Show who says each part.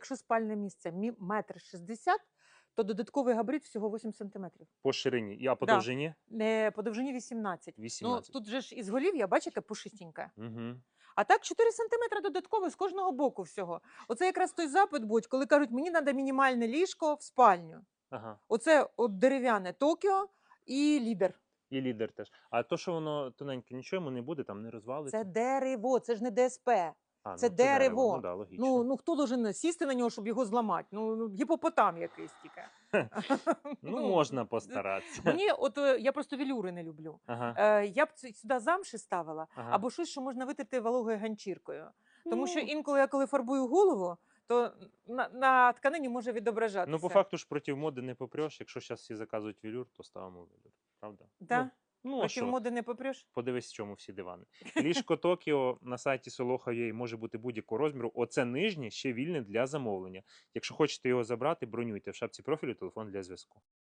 Speaker 1: Якщо спальне місце метр шістдесят, то додатковий габарит всього 8 сантиметрів.
Speaker 2: По ширині. А по
Speaker 1: Да.
Speaker 2: довжині
Speaker 1: Не по довжині 18.
Speaker 2: 18.
Speaker 1: Ну тут же ж із голів'я, бачите, пушистеньке.
Speaker 2: Угу.
Speaker 1: А так 4 сантиметри додатково з кожного боку всього. Оце якраз той запит будь, коли кажуть, мені треба мінімальне ліжко в спальню.
Speaker 2: Ага.
Speaker 1: Оце от дерев'яне Токіо і лідер.
Speaker 2: І лідер теж. А то, що воно тоненьке, нічого йому не буде, там не розвалиться.
Speaker 1: Це дерево, це ж не ДСП.
Speaker 2: А,
Speaker 1: це
Speaker 2: ну,
Speaker 1: дерево.
Speaker 2: Ну, да, логічно.
Speaker 1: Ну, ну хто должен сісти на нього, щоб його зламати? Ну, ну гіпопотам якийсь тільки.
Speaker 2: Ну, можна постаратися.
Speaker 1: Мені, от е, я просто велюри не люблю.
Speaker 2: Ага.
Speaker 1: Е, я б сюди замши ставила,
Speaker 2: Ага.
Speaker 1: або щось, що можна витерти вологою ганчіркою. Тому що
Speaker 2: Ну,
Speaker 1: інколи я коли фарбую голову, то на, на тканині може відображатися.
Speaker 2: Ну, по факту ж проти моди не попреш. Якщо зараз всі заказують велюр, то ставимо велюр. Правда?
Speaker 1: Да?
Speaker 2: Ну, ну а що?
Speaker 1: моди не попреш?
Speaker 2: Подивись, в чому всі дивани. Ліжко Токіо на сайті Soloha.ua може бути будь-якого розміру. Оце нижнє ще вільне для замовлення. Якщо хочете його забрати, бронюйте в шапці профілю телефон для зв'язку.